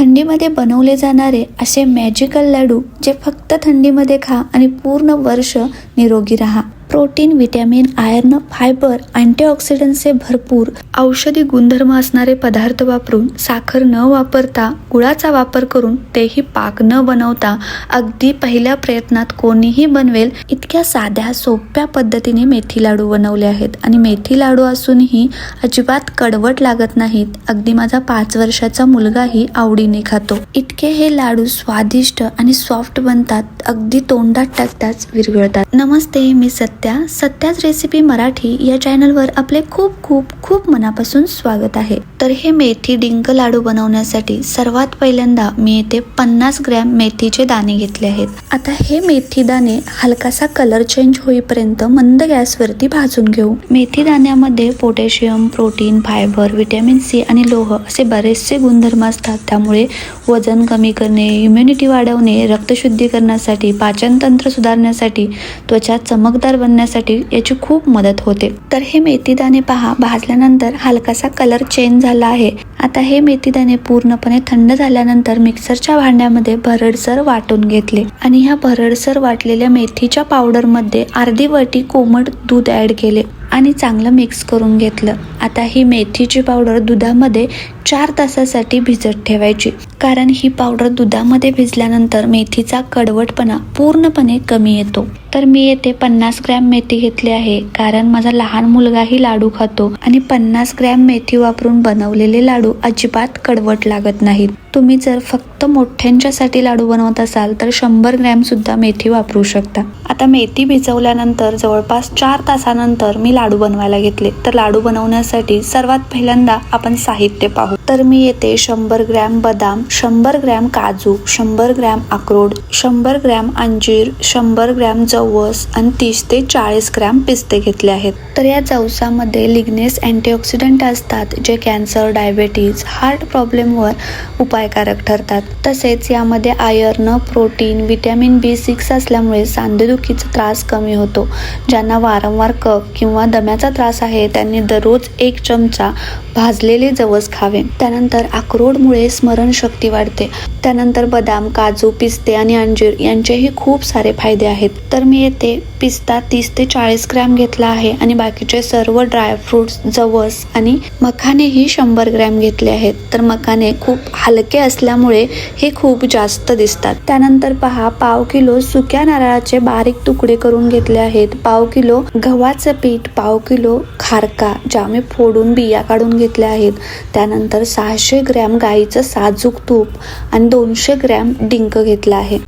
थंडीमध्ये बनवले जाणारे असे मॅजिकल लाडू जे फक्त थंडीमध्ये खा आणि पूर्ण वर्ष निरोगी राहा. प्रोटीन विटॅमिन आयर्न फायबर अँटीऑक्सिडंटचे भरपूर औषधी गुणधर्म असणारे पदार्थ वापरून साखर न वापरता गुळाचा वापर करून तेही पाक न बनवता अगदी पहिल्या प्रयत्नात कोणीही बनवेल इतक्या साध्या सोप्या पद्धतीने मेथी लाडू बनवले आहेत. आणि मेथी लाडू असूनही अजिबात कडवट लागत नाहीत. अगदी माझा पाच वर्षाचा मुलगाही आवडीने खातो. इतके हे लाडू स्वादिष्ट आणि सॉफ्ट बनतात. अगदी तोंडात टाकताच विरघळतात. नमस्ते मी सत्य सत्याच रेसिपी मराठी या चॅनलवर आपले खूप खूप खूप मनापासून स्वागत आहे. तर हे मेथी डिंक लाडू बनवण्यासाठी सर्वात पहिल्यांदा मी येथे पन्नास ग्रॅम मेथीचे दाणे घेतले आहेत. आता हे मेथी दाणे हलकासा कलर चेंज होईपर्यंत मंद गॅसवरती भाजून घेऊ. मेथी दाण्यामध्ये potassium protein fibre vitamin C आणि लोह असे बरेचसे गुणधर्म असतात. त्यामुळे वजन कमी करणे इम्युनिटी वाढवणे रक्तशुद्धीकरणासाठी पाचनतंत्र सुधारण्यासाठी त्वचा चमकदार बन बनण्यासाठी याची खूप मदत होते. तर हे मेथीदाणे पहा. भाजल्यानंतर हलकासा कलर चेंज झाला आहे. आता हे मेथीदाणे पूर्णपणे थंड झाल्यानंतर मिक्सरच्या भांड्यामध्ये भरडसर वाटून घेतले. आणि ह्या भरडसर वाटलेल्या मेथीच्या पावडरमध्ये अर्धी वाटी कोमट दूध ॲड केले. आणि चांगलं मिक्स करून घेतलं. आता ही मेथीची पावडर दुधामध्ये चार तासासाठी भिजत ठेवायची. कारण ही पावडर दुधामध्ये भिजल्यानंतर मेथीचा कडवटपणा पूर्णपणे कमी येतो. तर मी येथे पन्नास ग्रॅम मेथी घेतली आहे. कारण माझा लहान मुलगाही लाडू खातो आणि पन्नास ग्रॅम मेथी वापरून बनवलेले लाडू अजिबात कडवट लागत नाहीत. तुम्ही जर फक्त मोठ्यांच्यासाठी लाडू बनवत असाल तर शंभर ग्रॅम सुद्धा मेथी वापरू शकता. आता मेथी भिजवल्यानंतर जवळपास चार तासानंतर मी लाडू बनवायला घेतले. तर लाडू बनवण्यासाठी सर्वात पहिल्यांदा आपण साहित्य पाहू. तर मी येथे शंभर ग्रॅम बदाम शंभर ग्रॅम काजू शंभर ग्रॅम अक्रोड शंभर ग्रॅम अंजीर शंभर ग्रॅम जवस आणि तीस ते चाळीस ग्रॅम पिस्ते घेतले आहेत. तर या जवसामध्ये लिग्नेस अँटीऑक्सिडंट असतात जे कॅन्सर डायबेटीज हार्ट प्रॉब्लेमवर उपायकारक ठरतात. तसेच यामध्ये iron protein vitamin B six असल्यामुळे सांधेदुखीचा त्रास कमी होतो ज्यांना वारंवार कफ किंवा दम्याचा त्रास आहे त्यांनी दररोज एक चमचा भाजलेले जवस खावे. त्यानंतर अक्रोडमुळे स्मरणशक्ती वाढते. त्यानंतर बदाम काजू पिस्ते आणि अंजीर यांचेही खूप सारे फायदे आहेत. तर मी येथे पिस्ता तीस ते चाळीस ग्रॅम घेतला आहे आणि बाकीचे सर्व ड्रायफ्रुट्स जवस आणि मखानेही शंभर ग्रॅम घेतले आहेत. तर मखाने खूप हलके असल्यामुळे हे खूप जास्त दिसतात. त्यानंतर पहा पाव किलो सुक्या नारळाचे बारीक तुकडे करून घेतले आहेत. पाव किलो गव्हाचं पीठ पाव किलो खारका ज्या मी फोडून बिया काढून घेतल्या आहेत. त्यानंतर सहाशे ग्रॅम गाईचं साजूक तूप आणि दोनशे ग्रॅम डिंक घेतलं आहे.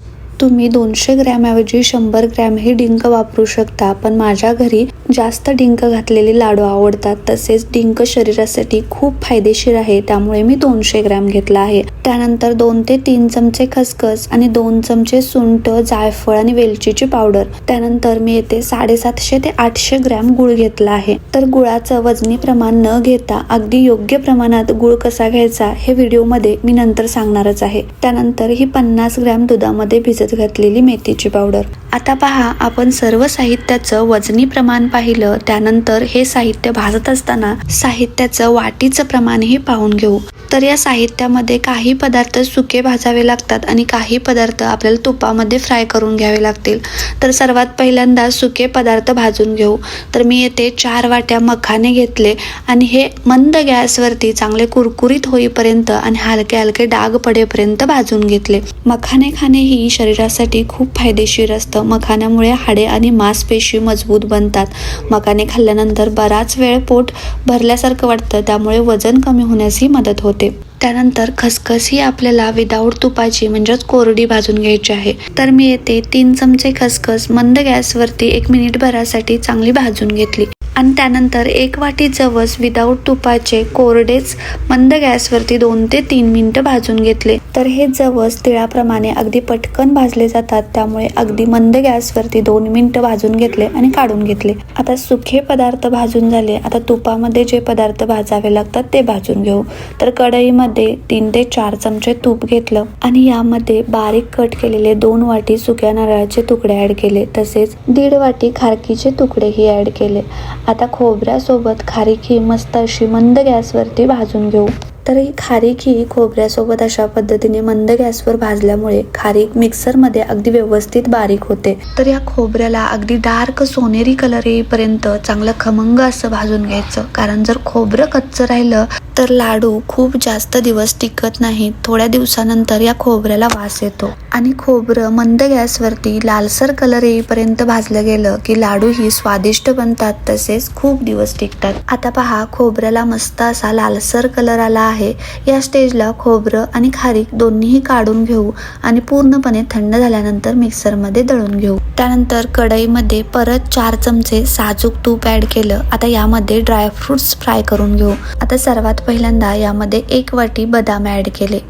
तुम्ही दोनशे ग्रॅमऐवजी शंभर ग्रॅम हे डिंक वापरू शकता पण माझ्या घरी जास्त डिंक घातलेले लाडू आवडतात. तसेच डिंक शरीरासाठी खूप फायदेशीर आहे त्यामुळे मी दोनशे ग्रॅम घेतला आहे. त्यानंतर दोन ते तीन चमचे खसखस आणि दोन चमचे सुंठ जायफळ आणि वेलचीची पावडर. त्यानंतर मी येथे साडेसातशे ते आठशे ग्रॅम गुळ घेतला आहे. तर गुळाचं वजनी प्रमाण न घेता अगदी योग्य प्रमाणात गुळ कसा घ्यायचा हे व्हिडिओमध्ये मी नंतर सांगणारच आहे. त्यानंतर ही पन्नास ग्रॅम दुधामध्ये भिजत घातलेली मेथीची पावडर. आता पहा आपण सर्व साहित्याचं वजनी प्रमाण पाहिलं त्यानंतर हे साहित्य भाजत असताना साहित्याचं वाटीचं प्रमाणही पाहून घेऊ. तर या साहित्यामध्ये काही पदार्थ सुके भाजावे लागतात आणि काही पदार्थ आपल्याला तुपामध्ये फ्राय करून घ्यावे लागतील. तर सर्वात पहिल्यांदा सुके पदार्थ भाजून घेऊ. तर मी येथे चार वाट्या मखाने घेतले आणि हे मंद गॅसवरती चांगले कुरकुरीत होईपर्यंत आणि हलके हलके डाग पडेपर्यंत भाजून घेतले. मखाने खाणे ही शरीरासाठी खूप फायदेशीर असतं. मखाण्यामुळे हाडे आणि मांसपेशी मजबूत बनतात. मखाने खाल्ल्यानंतर बराच वेळ पोट भरल्यासारखं वाटतं. त्यामुळे वजन कमी होण्यासही मदत होते. त्यानंतर खसखस ही आपल्याला विदाऊट तुपाची म्हणजेच कोरडी भाजून घ्यायची आहे. तर मी येथे तीन चमचे खसखस मंद गॅसवरती एक मिनिट भरासाठी चांगली भाजून घेतली. आणि त्यानंतर एक वाटी जवस विदाऊट तुपाचे कोरडेच मंद गॅसवरती दोन ते तीन मिनटं भाजून घेतले. तर हे जवस तिळाप्रमाणे अगदी पटकन भाजले जातात त्यामुळे अगदी मंद गॅसवरती दोन मिनटं भाजून घेतले आणि काढून घेतले. आता सुखे पदार्थ भाजून झाले. आता तुपामध्ये जे पदार्थ भाजावे लागतात ते भाजून घेऊ. तर कढईमध्ये तीन ते चार चमचे तूप घेतलं आणि यामध्ये बारीक कट केलेले दोन वाटी सुक्या नारळाचे तुकडे ऍड केले. तसेच दीड वाटी खारकीचे तुकडेही ऍड केले. आता खोबऱ्यासोबत खारीक ही मस्त अशी मंद गॅसवरती भाजून घेऊ. तर ही खारीक ही खोबऱ्यासोबत अशा पद्धतीने मंद गॅसवर भाजल्यामुळे खारीक मिक्सरमध्ये अगदी व्यवस्थित बारीक होते. तर या खोबऱ्याला अगदी डार्क सोनेरी कलर येईपर्यंत चांगलं खमंग असं भाजून घ्यायचं. कारण जर खोबरं कच्चं राहिलं तर लाडू खूप जास्त दिवस टिकत नाहीत थोड्या दिवसानंतर या खोबऱ्याला वास येतो. आणि खोबरं मंद गॅसवरती लालसर कलर येईपर्यंत भाजलं गेलं की लाडू ही स्वादिष्ट बनतात तसेच खूप दिवस टिकतात. आता पहा खोबऱ्याला मस्त असा लालसर कलर आला आहे. या स्टेजला खोबरं आणि खारीक दोन्हीही काढून घेऊ आणि पूर्णपणे थंड झाल्यानंतर मिक्सरमध्ये दळून घेऊ. त्यानंतर कढईमध्ये परत चार चमचे साजूक तूप ॲड केलं. आता यामध्ये ड्रायफ्रुट्स फ्राय करून घेऊ. आता सर्वात पहिल्यांदा यामध्ये एक वाटी बदाम ॲड केले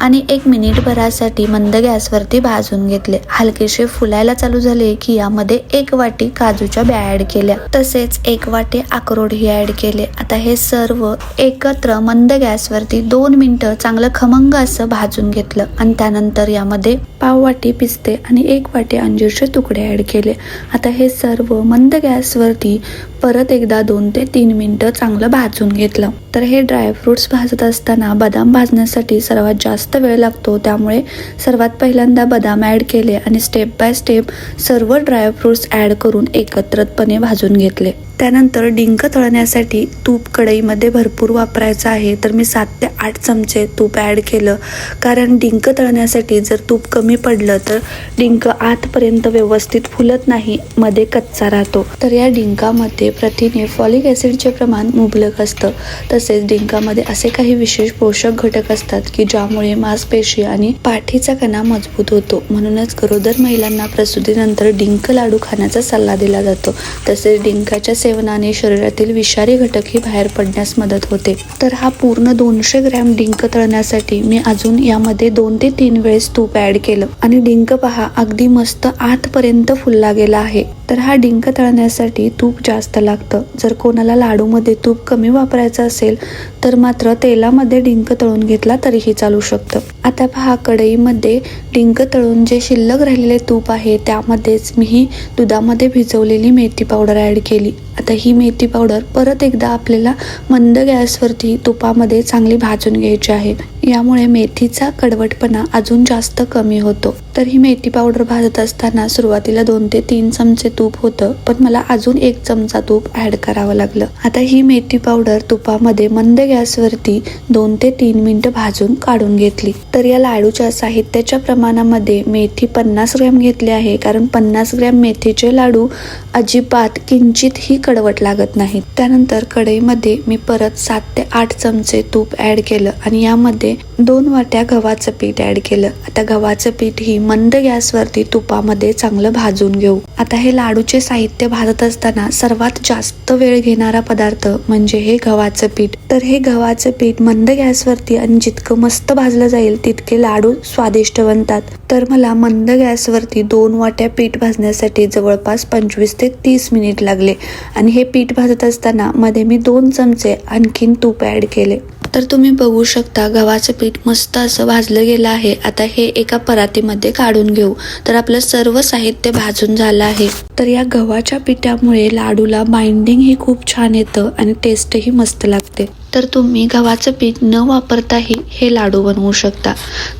आणि एक मिनिट भरासाठी मंद गॅसवरती भाजून घेतले. हलकेसे फुलायला चालू झाले की यामध्ये एक वाटी काजूच्या ब्या ऍड केल्या. तसेच एक वाटी अक्रोडही ऍड केले. आता हे सर्व एकत्र मंद गॅसवरती दोन मिनिटं चांगलं खमंग असं भाजून घेतलं. आणि त्यानंतर यामध्ये पाव वाटी पिस्ते आणि एक वाटी अंजीरचे तुकडे ऍड केले. आता हे सर्व मंद गॅसवरती परत एकदा दोन ते तीन मिनिटं चांगलं भाजून घेतलं. तर हे ड्रायफ्रुट्स भाजत असताना बदाम भाजण्यासाठी सर्वात जास्त वेळ लागतो. त्यामुळे सर्वात पहिल्यांदा बदाम ॲड केले आणि स्टेप बाय स्टेप सर्व ड्रायफ्रुट्स ॲड करून एकत्रितपणे भाजून घेतले. त्यानंतर डिंक तळण्यासाठी तूप कढईमध्ये भरपूर वापरायचं आहे. तर मी सात ते आठ चमचे तूप ॲड केलं. कारण डिंक तळण्यासाठी जर तूप कमी पडलं तर डिंक आतपर्यंत व्यवस्थित फुलत नाही मध्ये कच्चा राहतो. तर या डिंकामध्ये प्रथिने फॉलिक ॲसिडचे प्रमाण मुबलक असतं. तसेच डिंकामध्ये असे काही विशेष पोषक घटक असतात की ज्यामुळे मांसपेशी आणि पाठीचा कणा मजबूत होतो. म्हणूनच गरोदर महिलांना प्रसूतीनंतर डिंक लाडू खाण्याचा सल्ला दिला जातो. तसेच डिंकाच्या सेवनाने शरीरातील विषारी घटकही बाहेर पडण्यास मदत होते. तर हा पूर्ण दोनशे ग्रॅम डिंक तळण्यासाठी मी अजून यामध्ये दोन ते तीन वेळेस तूप ऍड केलं. आणि डिंक पहा अगदी मस्त आतपर्यंत फुलला गेला आहे. तर हा डिंक तळण्यासाठी तूप जास्त लागतं. जर कोणाला लाडूमध्ये तूप कमी वापरायचं असेल तर मात्र तेलामध्ये डिंक तळून घेतला तरीही चालू शकतं. आता पहा कढईमध्ये डिंक तळून जे शिल्लक राहिलेले तूप आहे त्यामध्येच मीही दुधामध्ये भिजवलेली मेथी पावडर ॲड केली. आता ही मेथी पावडर परत एकदा आपल्याला मंद गॅसवरती तुपामध्ये चांगली भाजून घ्यायची आहे. यामुळे मेथीचा कडवटपणा अजून जास्त कमी होतो. तर ही मेथी पावडर भाजत असताना सुरुवातीला दोन ते तीन चमचे तूप होतं पण मला अजून एक चमचा तूप ऍड करावं लागलं. आता ही मेथी पावडर तुपामध्ये मंद गॅसवरती दोन ते तीन मिनिटं भाजून काढून घेतली. तर या लाडूच्या साहित्याच्या प्रमाणामध्ये मेथी पन्नास ग्रॅम घेतली आहे कारण पन्नास ग्रॅम मेथीचे लाडू अजिबात किंचितही कडवट लागत नाहीत. त्यानंतर कढईमध्ये मी परत सात ते आठ चमचे तूप ऍड केलं आणि यामध्ये दोन वाट्या गव्हाचं पीठ ऍड केलं. आता गव्हाचं पीठ ही मंद गॅसवरती तुपामध्ये चांगलं भाजून घेऊ. आता हे लाडूचे साहित्य भाजत असताना सर्वात जास्त वेळ घेणारा पदार्थ म्हणजे हे गव्हाचं पीठ. तर हे गव्हाचं पीठ मंद गॅसवरती आणि जितकं मस्त भाजलं जाईल तितके लाडू स्वादिष्ट बनतात. तर मला मंद गॅसवरती दोन वाट्या पीठ भाजण्यासाठी जवळपास पंचवीस ते तीस मिनिट लागले आणि हे पीठ भाजत असताना मध्ये मी दोन चमचे आणखीन तूप ॲड केले. तर तुम्ही बघू शकता गव्हाचं पीठ मस्त असं भाजलं गेलं आहे. आता हे एका परातीमध्ये काढून घेऊ. तर आपलं सर्व साहित्य भाजून झालं आहे. तर या गव्हाच्या पिठामुळे लाडूला बाइंडिंग ही खूप छान येतं आणि टेस्टही मस्त लागते. तर तुम्ही गव्हाचं पीठ न वापरताही हे लाडू बनवू शकता.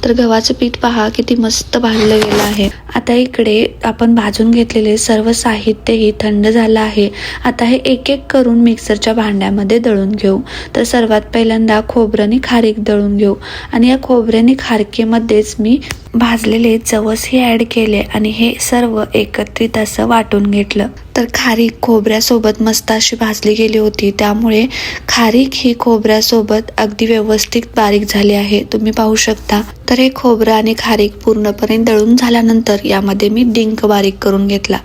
तर गव्हाचं पीठ पहा किती मस्त भाजलं गेलं आहे. आता इकडे आपण भाजून घेतलेले सर्व साहित्यही थंड झालं आहे. आता हे एक एक करून मिक्सरच्या भांड्यामध्ये दळून घेऊ. तर सर्वात पहिल्यांदा खोबऱ्याने खारीक दळून घेऊ. आणि या खोबऱ्याने खारकेमध्येच मी भाजलेले जवसही ॲड केले आणि हे सर्व एकत्रित असं वाटून घेतलं. तर खारीक खोबऱ्यासोबत मस्त अशी भाजली गेली होती. त्यामुळे खारीक ही खोबऱ्यासोबत अगदी व्यवस्थित बारीक झाली आहे. तुम्ही पाहू शकता. तर हे खोबरं आणि खारीक पूर्णपणे दळून झाल्यानंतर यामध्ये मी डिंक बारीक करून घेतला.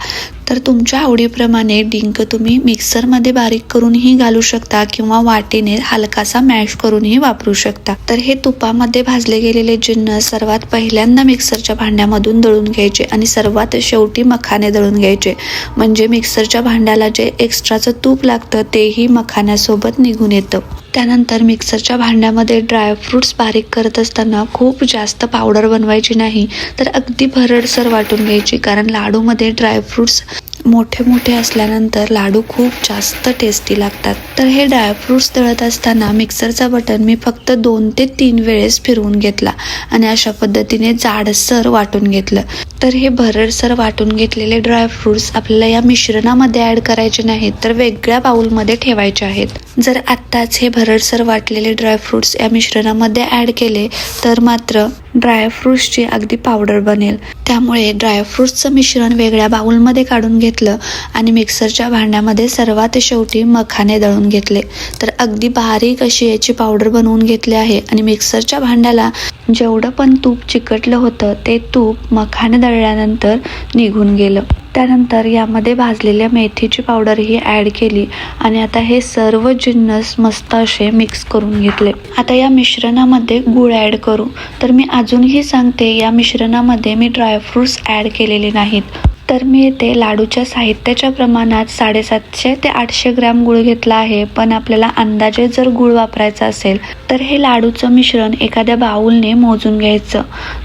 तर तुमच्या आवडीप्रमाणे डिंक तुम्ही मिक्सरमध्ये बारीक करूनही घालू शकता किंवा वाटीने हलकासा मॅश करूनही वापरू शकता. तर हे तुपामध्ये भाजले गेलेले जिन्न सर्वात पहिल्यांदा मिक्सरच्या भांड्यामधून दळून घ्यायचे आणि सर्वात शेवटी मखाने दळून घ्यायचे. म्हणजे मिक्सरच्या भांड्याला जे एक्स्ट्राचं तूप लागतं तेही मखान्यासोबत निघून येतं. त्यानंतर मिक्सरच्या भांड्यामध्ये ड्रायफ्रुट्स बारीक करत असताना खूप जास्त पावडर बनवायची नाही तर अगदी भरडसर वाटून घ्यायची कारण लाडूमध्ये ड्रायफ्रुट्स मोठे मोठे असल्यानंतर लाडू खूप जास्त टेस्टी लागतात. तर हे ड्रायफ्रुट्स तळत असताना मिक्सरचा बटन मी फक्त दोन ते तीन वेळेस फिरवून घेतला आणि अशा पद्धतीने जाडसर वाटून घेतलं. तर हे भरडसर वाटून घेतलेले ड्रायफ्रुट्स आपल्याला या मिश्रणामध्ये ॲड करायचे नाहीत तर वेगळ्या बाऊलमध्ये ठेवायचे आहेत. जर आत्ताच हे भरडसर वाटलेले ड्रायफ्रुट्स या मिश्रणामध्ये ॲड केले तर मात्र ड्रायफ्रुट्सची अगदी पावडर बनेल. त्यामुळे ड्रायफ्रुट्सचं मिश्रण वेगळ्या बाउलमध्ये काढून घेतलं आणि मिक्सरच्या भांड्यामध्ये सर्वात शेवटी मखाने दळून घेतले. तर अगदी बारीक अशी याची पावडर बनवून घेतली आहे आणि मिक्सरच्या भांड्याला जेवढं पण तूप चिकटलं होतं ते तूप मखाने दळल्यानंतर निघून गेलं. त्यानंतर यामध्ये भाजलेल्या मेथीची पावडरही ॲड केली आणि आता हे सर्व जिन्नस मस्त असे मिक्स करून घेतले. आता या मिश्रणामध्ये गूळ ॲड करू. तर मी अजूनही सांगते या मिश्रणामध्ये मी ड्रायफ्रुट्स ॲड केलेले नाहीत. तर मी येथे लाडूच्या साहित्याच्या प्रमाणात साडेसातशे ते आठशे ग्रॅम गुळ घेतला आहे. पण आपल्याला अंदाजे जर गुळ वापरायचा असेल तर हे लाडूचं मिश्रण एखाद्या बाऊलने मोजून घ्यायचं.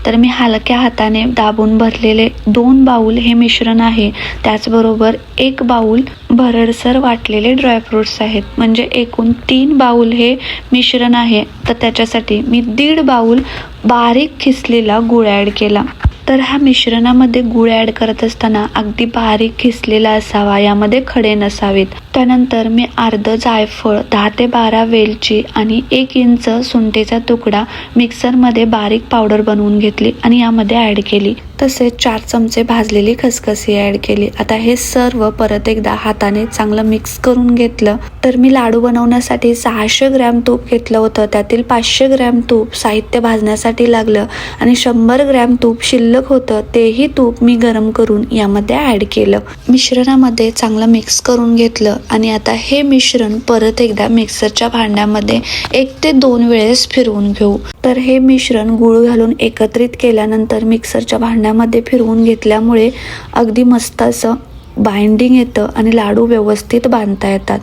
तर मी हलक्या हाताने दाबून भरलेले दोन बाऊल हे मिश्रण आहे. त्याचबरोबर एक बाऊल भरडसर वाटलेले ड्रायफ्रुट्स आहेत. म्हणजे एकूण तीन बाऊल हे मिश्रण आहे. तर त्याच्यासाठी मी दीड बाऊल बारीक खिसलेला गुळ ॲड केला. तर ह्या मिश्रणामध्ये गुळ ॲड करत असताना अगदी बारीक खिसलेला असावा यामध्ये खडे नसावेत. त्यानंतर मी अर्ध जायफळ दहा ते बारा वेलची आणि एक इंच सुंठेचा तुकडा मिक्सरमध्ये बारीक पावडर बनवून घेतली आणि यामध्ये ॲड केली. तसेच चार चमचे भाजलेली खसखसी ॲड केली. आता हे सर्व परत एकदा हाताने चांगलं मिक्स करून घेतलं. तर मी लाडू बनवण्यासाठी सहाशे ग्रॅम तूप घेतलं होतं. त्यातील पाचशे ग्रॅम तूप साहित्य भाजण्यासाठी लागलं आणि शंभर ग्रॅम तूप शिल्लक होतं तेही तूप मी गरम करून यामध्ये ॲड केलं. मिश्रणामध्ये चांगलं मिक्स करून घेतलं आणि आता हे मिश्रण परत एकदा मिक्सरच्या भांड्यामध्ये एक ते दोन वेळेस फिरवून घेऊ. तर हे मिश्रण गुळ घालून एकत्रित केल्यानंतर मिक्सरच्या भांड्यामध्ये फिरवून घेतल्यामुळे अगदी मस्त असं बाइंडिंग येतं आणि लाडू व्यवस्थित बांधता येतात.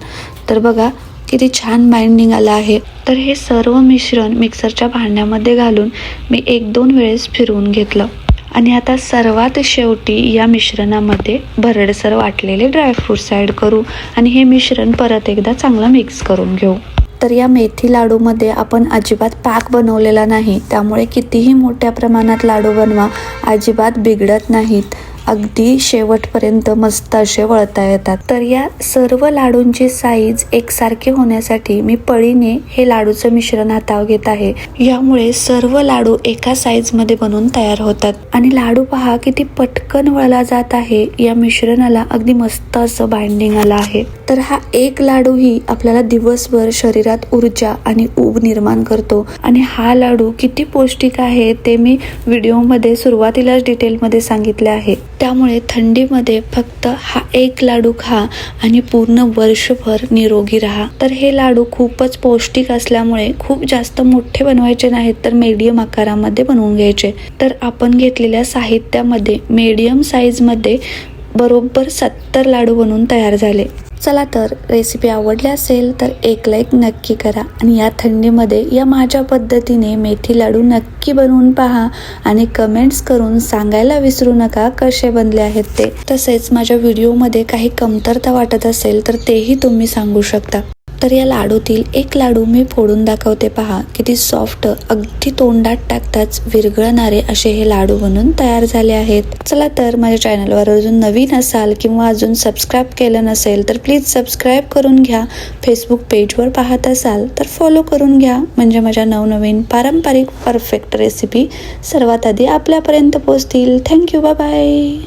तर बघा किती छान बाइंडिंग आलं आहे. तर हे सर्व मिश्रण मिक्सरच्या भांड्यामध्ये घालून मी एक दोन वेळेस फिरवून घेतलं. आणि आता सर्वात शेवटी या मिश्रणामध्ये भरडसर वाटलेले ड्रायफ्रूट्स ॲड करू आणि हे मिश्रण परत एकदा चांगलं मिक्स करून घेऊ. तर या मेथी लाडूमध्ये आपण अजिबात पाक बनवलेला नाही त्यामुळे कितीही मोठ्या प्रमाणात लाडू बनवा अजिबात बिघडत नाहीत. अगदी शेवटपर्यंत मस्त असे वळता येतात. तर या सर्व लाडूंची साईज एकसारखी होण्यासाठी मी पळीने हे लाडूचं मिश्रण हाताव घेत आहे. यामुळे सर्व लाडू एका साईजमध्ये बनवून तयार होतात. आणि लाडू पहा किती पटकन वळला जात आहे. या मिश्रणाला अगदी मस्त असं बाइंडिंग आलं आहे. तर हा एक लाडूही आपल्याला दिवसभर शरीरात ऊर्जा आणि ऊब निर्माण करतो. आणि हा लाडू किती पौष्टिक आहे ते मी व्हिडिओमध्ये सुरुवातीलाच डिटेलमध्ये सांगितले आहे. त्यामुळे थंडीमध्ये फक्त हा एक लाडू खा आणि पूर्ण वर्षभर निरोगी राहा. तर हे लाडू खूपच पौष्टिक असल्यामुळे खूप जास्त मोठे बनवायचे नाहीत तर मीडियम आकारामध्ये बनवून घ्यायचे. तर आपण घेतलेल्या साहित्यामध्ये मीडियम साईजमध्ये बरोबर सत्तर लाडू बनवून तयार झाले. चला तर रेसिपी आवडली असेल तर एक लाईक नक्की करा. आणि या थंडीमध्ये या माझ्या पद्धतीने मेथी लाडू नक्की बनवून पहा आणि कमेंट्स करून सांगायला विसरू नका कसे बनले आहेत ते. तसेच माझ्या व्हिडिओमध्ये काही कमतरता वाटत असेल तर तेही तुम्ही सांगू शकता. तर या लाडूतील एक लाडू मी फोडून दाखवते पहा. किती सॉफ्ट अगदी तोंडात टाकताच विरघळणारे असे हे लाडू बनून तयार झाले आहेत. चला तर माझ्या चॅनलवर अजून नवीन असाल किंवा अजून सबस्क्राईब केलं नसेल तर प्लीज सबस्क्राईब करून घ्या. फेसबुक पेजवर पाहत असाल तर फॉलो करून घ्या. म्हणजे माझ्या नवनवीन पारंपरिक परफेक्ट रेसिपी सर्वात आधी आपल्यापर्यंत पोचतील थँक्यू बाय